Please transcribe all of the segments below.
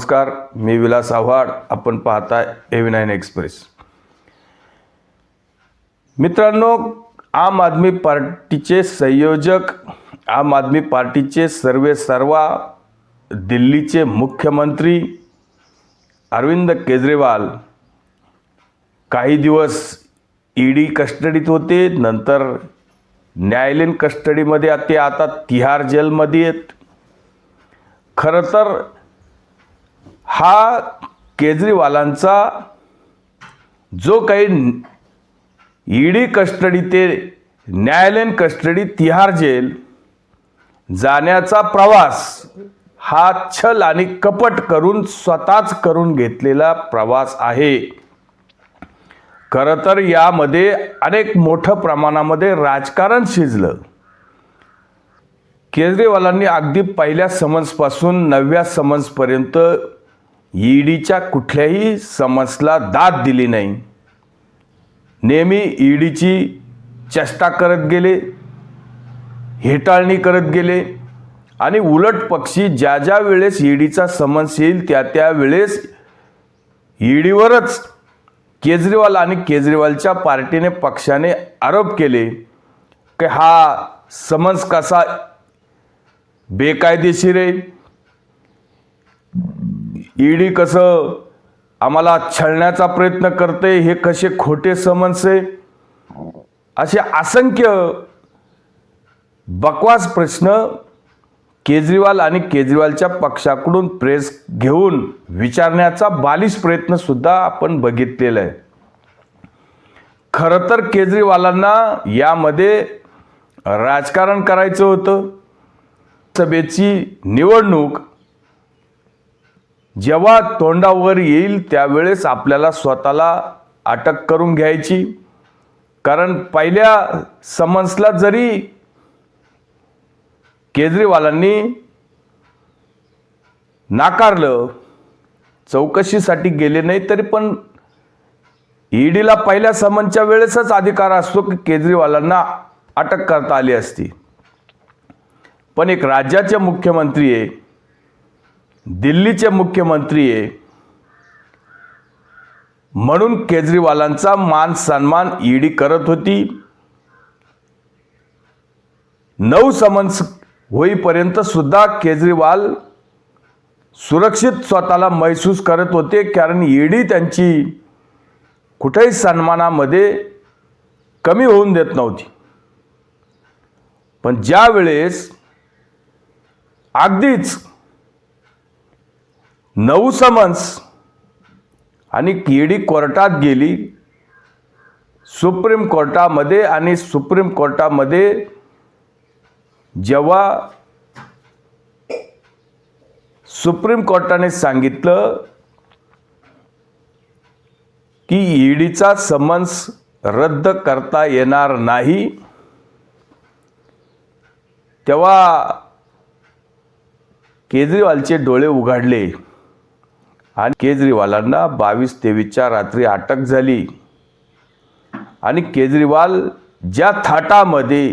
नमस्कार मी विलास आव्हाड. आपण पाहताय एव्ही नाईन एक्सप्रेस मित्रांनो आम आदमी पार्टीचे संयोजक आम आदमी पार्टीचे सर्वे सर्वा दिल्लीचे मुख्यमंत्री अरविंद केजरीवाल. काही दिवस ईडी कस्टडीत होते नंतर न्यायालयीन कस्टडीमध्ये ते आता तिहार जेलमध्ये आहेत. खरं तर हा केजरीवालांचा जो काही ईडी कस्टडी ते न्यायालयीन कस्टडी तिहार जेल जाण्याचा प्रवास हा छल आणि कपट करून स्वतःच करून घेतलेला प्रवास आहे. खरं तर यामध्ये अनेक मोठं प्रमाणामध्ये राजकारण शिजलं. केजरीवालांनी अगदी पहिल्या समन्सपासून नवव्या समन्सपर्यंत ईडीच्या कुठल्याही समसला दाद दिली नाही. नेहमी ईडीची चेष्टा करत गेले हेटाळणी करत गेले आणि उलट पक्षी ज्या ज्या वेळेस ईडीचा समन्स येईल त्या त्या वेळेस ईडीवरच केजरीवाल आणि केजरीवालच्या पार्टीने पक्षाने आरोप केले की हा समन्स कसा बेकायदेशीर आहे? ईडी कसं आम्हाला छळण्याचा प्रयत्न करते हे कसे खोटे समन्स आहे असे असंख्य बकवास प्रश्न केजरीवाल आणि केजरीवालच्या पक्षाकडून प्रेस घेऊन विचारण्याचा बालिश प्रयत्न सुद्धा आपण बघितलेला आहे. खरं तर केजरीवालांना यामध्ये राजकारण करायचं होतं. सभेची निवडणूक जेव्हा तोंडावर येईल त्यावेळेस आपल्याला स्वतःला अटक करून घ्यायची. कारण पहिल्या समन्सला जरी केजरीवालांनी नाकारलं चौकशीसाठी गेले नाही तरी पण ईडीला पहिल्या समनच्या वेळेसच अधिकार असतो की केजरीवालांना अटक करता आली असती. पण एक राज्याचे मुख्यमंत्री आहे दिल्लीचे मुख्यमंत्री आहे. म्हणून केजरीवालांचा मान सन्मान ईडी करत होती. नऊ समन्स होईपर्यंत सुद्धा केजरीवाल सुरक्षित स्वतःला महसूस करत होते कारण ईडी त्यांची कुठेही सन्मानामध्ये कमी होऊन देत नव्हती. पण ज्यावेळेस अगदीच नऊ समन्स. आणि ईडी कोर्टात गेली. सुप्रीम कोर्टामध्ये आणि सुप्रीम कोर्टामध्ये जेव्हा सुप्रीम कोर्टाने सांगितलं की ईडीचा समन्स रद्द करता येणार नाही तेव्हा केजरीवालचे डोळे उघडले. आणि केजरीवालांना बावीस तेवीसच्या रात्री अटक झाली. आणि केजरीवाल ज्या थाटामध्ये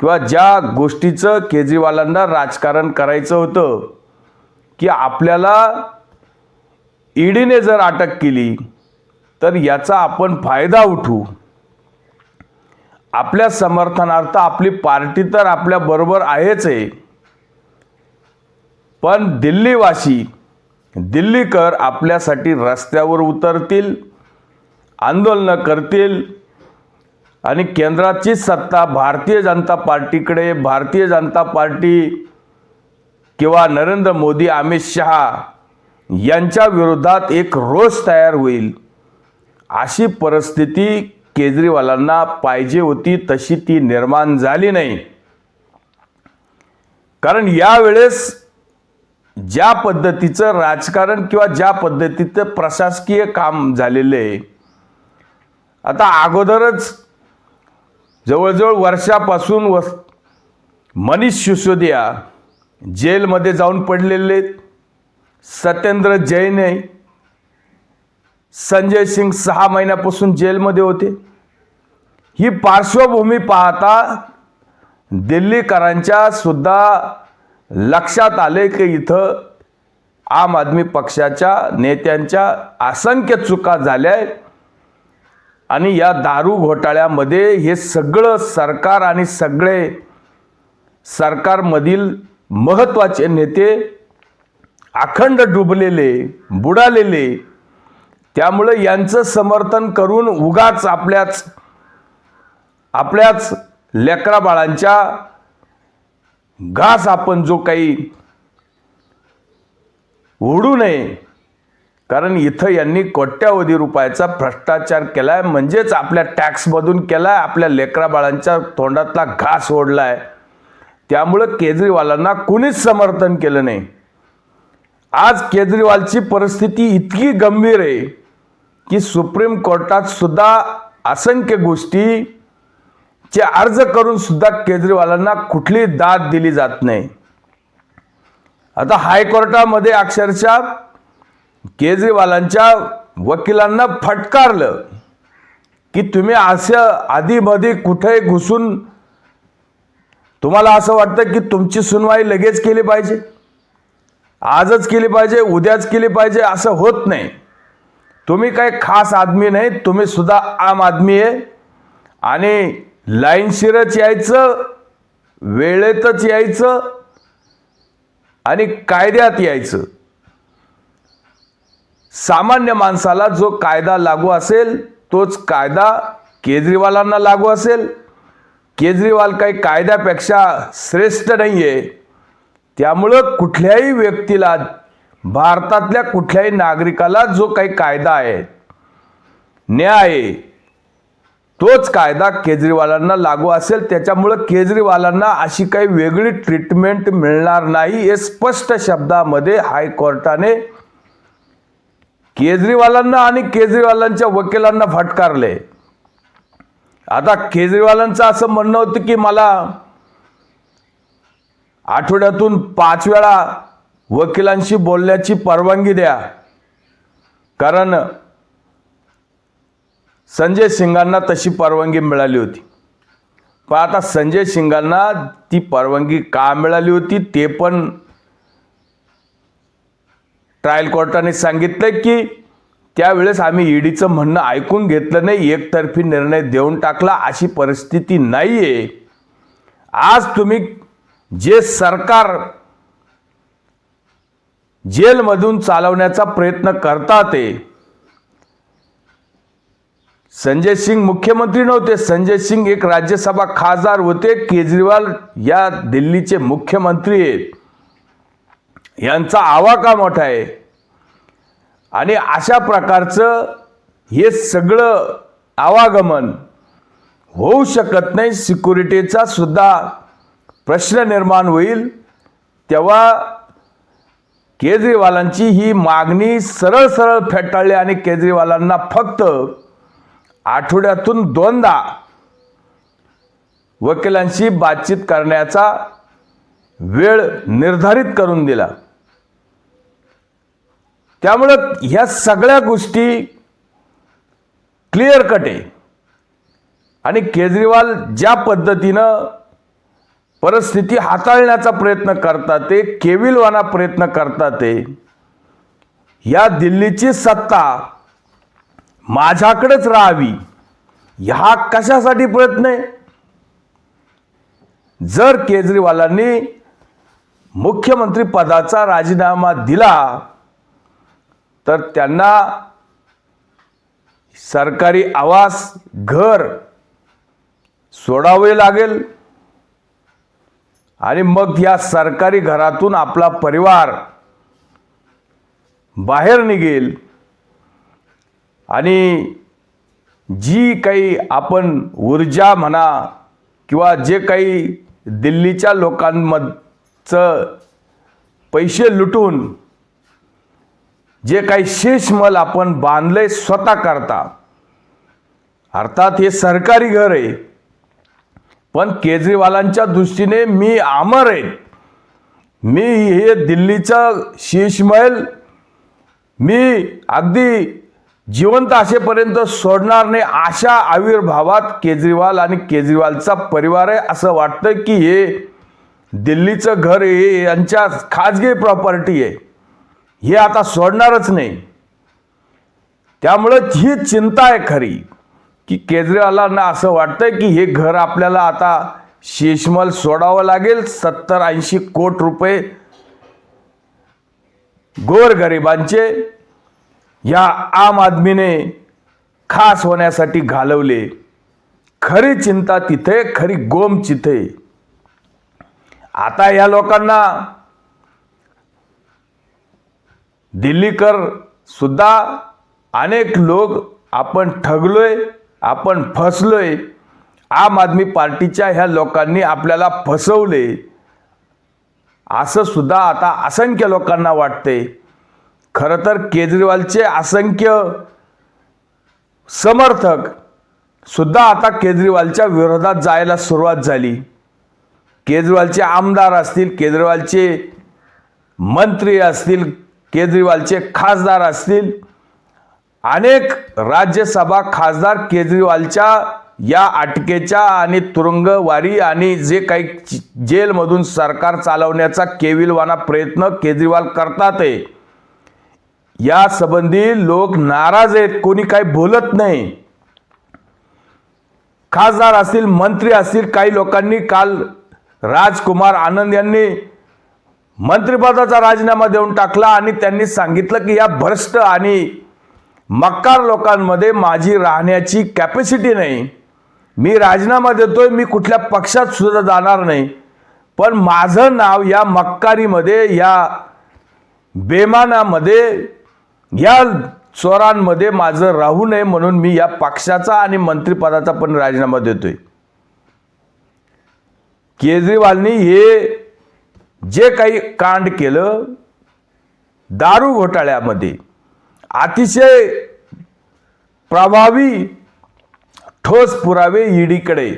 किंवा ज्या गोष्टीचं केजरीवालांना राजकारण करायचं होतं की आपल्याला ईडीने जर अटक केली तर याचा आपण फायदा उठू. आपल्या समर्थनार्थ आपली पार्टी तर आपल्या बरोबर आहेच आहे. पण दिल्लीवासी दिल्लीकर आपल्यासाठी रस्त्यावर उतरतील आंदोलनं करतील आणि केंद्राची सत्ता भारतीय जनता पार्टीकडे भारतीय जनता पार्टी किंवा नरेंद्र मोदी अमित शहा यांच्या विरोधात एक रोष तयार होईल. अशी परिस्थिती केजरीवालांना पाहिजे होती तशी ती निर्माण झाली नाही. कारण यावेळेस ज्या पद्धतीचं राजकारण किंवा ज्या पद्धतीचं प्रशासकीय काम झालेलं आहे आता अगोदरच जवळजवळ वर्षापासून व मनीष सिसोदिया जेलमध्ये जाऊन पडलेले सत्येंद्र जैन आहे. संजय सिंग सहा महिन्यापासून जेलमध्ये होते. ही पार्श्वभूमी पाहता दिल्लीकरांच्या सुद्धा लक्षात आले की इथं आम आदमी पक्षाच्या नेत्यांच्या असंख्य चुका झाल्या आहेत आणि या दारू घोटाळ्यामध्ये हे सगळं सरकार आणि सगळे सरकारमधील महत्त्वाचे नेते अखंड डुबलेले बुडालेले त्यामुळे यांचं समर्थन करून उगाच आपल्याच आपल्याच लेकराबाळांच्या घास आपण जो काही ओढू नये. कारण इथं यांनी कोट्यावधी रुपयाचा भ्रष्टाचार केलाय म्हणजेच आपल्या टॅक्समधून केलाय आपल्या लेकरा बाळांच्या तोंडातला घास ओढलाय. त्यामुळं केजरीवालांना कुणीच समर्थन केलं नाही. आज केजरीवालची परिस्थिती इतकी गंभीर आहे की सुप्रीम कोर्टात सुद्धा असंख्य गोष्टी चे अर्ज करून सुद्धा केजरीवालांना कुठली दाद दिली जात नाही. आता हायकोर्टामध्ये अक्षरशः केजरीवालांच्या वकिलांना फटकारलं की तुम्ही असं आधीमध्ये कुठे घुसून तुम्हाला असं वाटतं की तुमची सुनवाई लगेच केली पाहिजे? आजच केली पाहिजे उद्याच केली पाहिजे असं होत नाही. तुम्ही काही खास आदमी नाही तुम्ही सुद्धा आम आदमी आहे. आणि लाईनशिरच यायचं वेळेतच यायचं आणि कायद्यात यायचं. सामान्य माणसाला जो कायदा लागू असेल तोच कायदा केजरीवालांना लागू असेल. केजरीवाल काही कायद्यापेक्षा श्रेष्ठ नाही आहे त्यामुळं कुठल्याही व्यक्तीला भारतातल्या कुठल्याही नागरिकाला जो काही कायदा आहे न्याय आहे, तोच कायदा केजरीवालांना लागू असेल त्याच्यामुळं केजरीवालांना अशी काही वेगळी ट्रीटमेंट मिळणार नाही हे स्पष्ट शब्दामध्ये हायकोर्टाने केजरीवालांना आणि केजरीवालांच्या वकिलांना फटकारले. आता केजरीवालांचं असं म्हणणं होतं की मला आठवड्यातून पाच वेळा वकिलांशी बोलण्याची परवानगी द्या. कारण संजय सिंगांना तशी परवानगी मिळाली होती. पण आता संजय सिंगांना ती परवानगी का मिळाली होती ते पण ट्रायल कोर्टाने सांगितलं की त्यावेळेस आम्ही ईडीचं म्हणणं ऐकून घेतलं नाही एकतर्फी निर्णय देऊन टाकला अशी परिस्थिती नाही आहे आज तुम्ही जे सरकार जेलमधून चालवण्याचा प्रयत्न करता ते संजय सिंग मुख्यमंत्री नव्हते. संजय सिंग एक राज्यसभा खासदार होते. केजरीवाल या दिल्लीचे मुख्यमंत्री आहेत. यांचा आवाका मोठा आहे. आणि अशा प्रकारचं हे सगळं आवागमन होऊ शकत नाही. सिक्युरिटीचा सुद्धा प्रश्न निर्माण होईल. तेव्हा केजरीवालांची ही मागणी सरळ सरळ फेटाळली आणि केजरीवालांना फक्त आठवड्यातून दोनदा वकिलांशी बातचीत करण्याचा वेळ निर्धारित करून दिला. त्यामुळं ह्या सगळ्या गोष्टी क्लिअर कट आहे. आणि केजरीवाल ज्या पद्धतीनं परिस्थिती हाताळण्याचा प्रयत्न करतात ते केविलवाना प्रयत्न करतात ते या दिल्लीची सत्ता माझ्याकडेच राहावी. ह्या कशासाठी प्रयत्न आहे? जर केजरीवालांनी मुख्यमंत्री पदाचा राजीनामा दिला तर त्यांना सरकारी आवास घर सोडावे लागेल. आणि मग या सरकारी घरातून आपला परिवार बाहेर निघेल. आणि जी काही आपण ऊर्जा म्हणा किंवा जे काही दिल्लीच्या लोकांमधचं पैसे लुटून जे काही शेषमल आपण बांधले स्वतः करता. अर्थात हे सरकारी घर आहे. पण केजरीवालांच्या दृष्टीने मी अमर आहे. मी हे दिल्लीचं शीशमहल मी अगदी जिवंत असेपर्यंत सोडणार नाही अशा आविर्भावात केजरीवाल आणि केजरीवालचा परिवार आहे. असं वाटतं की हे दिल्लीचं घर हे यांच्या खाजगी प्रॉपर्टी आहे. हे आता सोडणारच नाही. त्यामुळं ही चिंता आहे खरी की केजरीवालांना असं वाटतंय की हे घर आपल्याला आता शेषमल सोडावं लागेल. सत्तर ऐंशी कोट रुपये गोरगरिबांचे या आम आदमीने खास होण्यासाठी घालवले. खरी चिंता तिथे खरी गोम चिथे आता या लोकांना दिल्लीकर सुद्धा अनेक लोक आपण ठगलोय आपण फसलोय. आम आदमी पार्टीच्या ह्या लोकांनी आपल्याला फसवले. असं सुद्धा आता असंख्य लोकांना वाटते खरं तर केजरीवालचे असंख्य समर्थक सुद्धा आता केजरीवालच्या विरोधात जायला सुरुवात झाली. केजरीवालचे आमदार असतील केजरीवालचे मंत्री असतील केजरीवालचे खासदार असतील अनेक राज्यसभा खासदार केजरीवालच्या या अटकेच्या आणि तुरुंगवारी आणि जे काही जेलमधून सरकार चालवण्याचा केविलवाना प्रयत्न केजरीवाल करतात आहे या संबंधी लोक नाराज आहेत कोणी काही बोलत नाही. खासदार असतील मंत्री असतील काही लोकांनी काल राजकुमार आनंद यांनी मंत्रिपदाचा राजीनामा देऊन टाकला आणि त्यांनी सांगितलं की या भ्रष्ट आणि मक्कार लोकांमध्ये माझी राहण्याची कॅपॅसिटी नाही. मी राजीनामा देतोय मी कुठल्या पक्षात सुद्धा जाणार नाही. पण माझं नाव या मक्कारीमध्ये या बेमानामध्ये या चोरांमध्ये माझं राहू नये म्हणून मी या पक्षाचा आणि मंत्रिपदाचा पण राजीनामा देतोय. केजरीवालनी हे जे काही कांड केलं दारू घोटाळ्यामध्ये अतिशय प्रभावी ठोस पुरावे ईडीकडे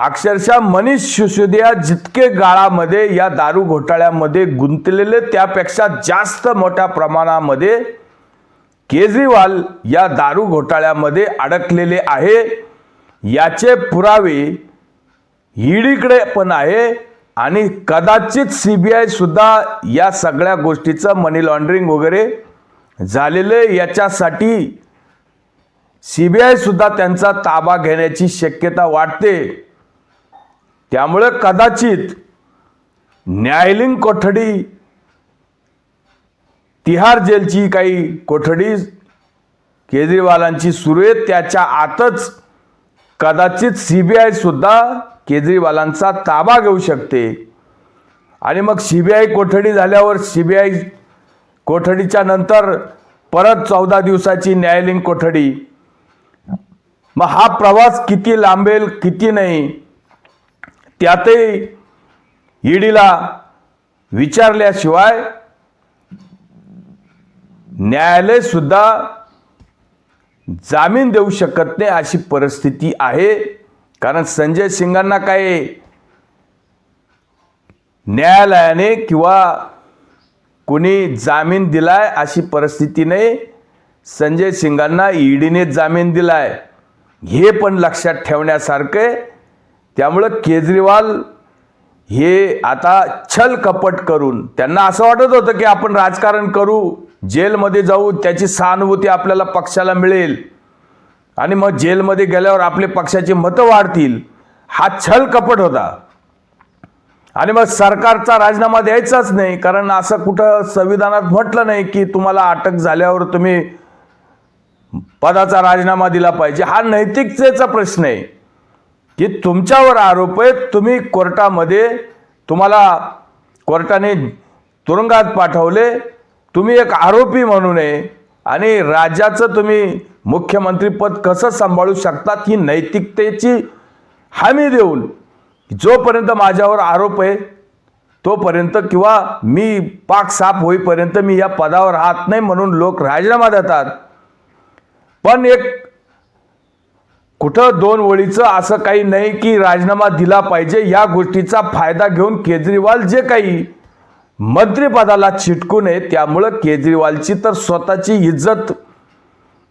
अक्षरशः मनीष सिसोदिया जितके गाळामध्ये या दारू घोटाळ्यामध्ये गुंतलेले त्यापेक्षा जास्त मोठ्या प्रमाणामध्ये केजरीवाल या दारू घोटाळ्यामध्ये अडकलेले आहे. याचे पुरावे ईडीकडे पण आहे आणि कदाचित सी बी आय सुद्धा या सगळ्या गोष्टीचं मनी लॉन्ड्रिंग वगैरे झालेले याच्यासाठी सी बी आय सुद्धा त्यांचा ताबा घेण्याची शक्यता वाटते त्यामुळे कदाचित न्यायालयीन कोठडी तिहार जेलची काही कोठडी केजरीवालांची सुरू आहे त्याच्या आतच कदाचित सी बी आयसुद्धा केजरीवालांचा ताबा घेऊ शकते. आणि मग सी बी आय कोठडी झाल्यावर सी बी आय कोठडीच्या नंतर परत चौदा दिवसाची न्यायालयीन कोठडी. मग हा प्रवास किती लांबेल किती नाही त्यातही ईडीला विचारल्याशिवाय न्यायालय सुद्धा जामीन देऊ शकत नाही अशी परिस्थिती आहे. कारण संजय सिंगांना काय न्यायालयाने किंवा कोणी जामीन दिलाय अशी परिस्थिती नाही. संजय सिंगांना ईडीने जामीन दिलाय. हे पण लक्षात ठेवण्यासारखं आहे. त्यामुळं केजरीवाल हे आता छल कपट करून त्यांना असं वाटत होतं की आपण राजकारण करू जेलमध्ये जाऊ त्याची सहानुभूती आपल्याला पक्षाला मिळेल. आणि मग जेलमध्ये गेल्यावर आपले पक्षाची मतं वाढतील. हा छल कपट होता. आणि मग सरकारचा राजीनामा द्यायचाच नाही कारण असं कुठं संविधानात म्हटलं नाही की तुम्हाला अटक झाल्यावर तुम्ही पदाचा राजीनामा दिला पाहिजे. हा नैतिकतेचा प्रश्न आहे. की तुमच्यावर आरोप आहे तुम्ही कोर्टामध्ये तुम्हाला कोर्टाने तुरुंगात पाठवले तुम्ही एक आरोपी म्हणून आहे आणि राज्याचं तुम्ही मुख्यमंत्रीपद कसं सांभाळू शकतात ही नैतिकतेची हमी देऊन जोपर्यंत माझ्यावर आरोप आहे तोपर्यंत किंवा मी पाक साफ होईपर्यंत मी या पदावर राहत नाही म्हणून लोक राजीनामा देतात. पण एक कुठं दोन ओळीचं असं काही नाही की राजीनामा दिला पाहिजे या गोष्टीचा फायदा घेऊन केजरीवाल जे काही मंत्रिपदाला चिटकून आहे त्यामुळं केजरीवालची तर स्वतःची इज्जत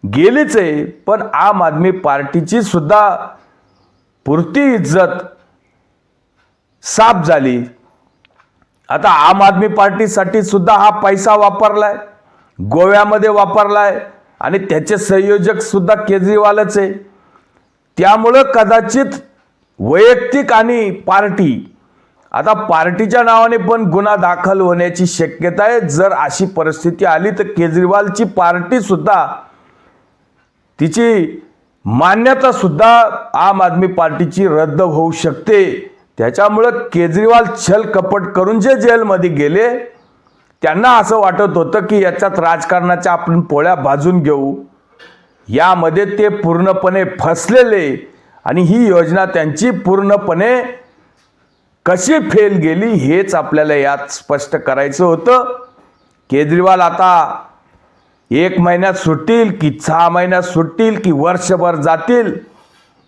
गेलीच आहे पण आम आदमी पार्टीची सुद्धा पुरती इज्जत साफ झाली. आता आम आदमी पार्टीसाठी सुद्धा हा पैसा वापरलाय गोव्यामध्ये वापरलाय आणि त्याचे संयोजक सुद्धा केजरीवालच आहे. त्यामुळं कदाचित वैयक्तिक आणि पार्टी. आता पार्टीच्या नावाने पण गुन्हा दाखल होण्याची शक्यता आहे. जर अशी परिस्थिती आली तर केजरीवालची पार्टी सुद्धा तिची मान्यता सुद्धा आम आदमी पार्टीची रद्द होऊ शकते. त्याच्यामुळं केजरीवाल छल कपट करून जे जेलमध्ये गेले त्यांना असं वाटत होतं की याच्यात राजकारणाच्या आपण पोळ्या भाजून घेऊ. यामध्ये ते पूर्णपणे फसलेले आणि ही योजना त्यांची पूर्णपणे कशी फेल गेली हेच आपल्याला यात स्पष्ट करायचं होतं. केजरीवाल आता एक महिन्यात सुटतील की सहा महिन्यात सुटतील की वर्षभर जातील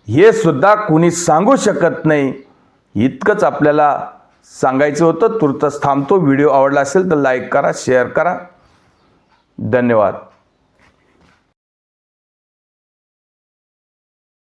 हे सुद्धा कुणी सांगू शकत नाही. इतकंच आपल्याला सांगायचं होतं. तुर्तच थांबतो. व्हिडिओ आवडला असेल तर लाईक करा शेअर करा. धन्यवाद.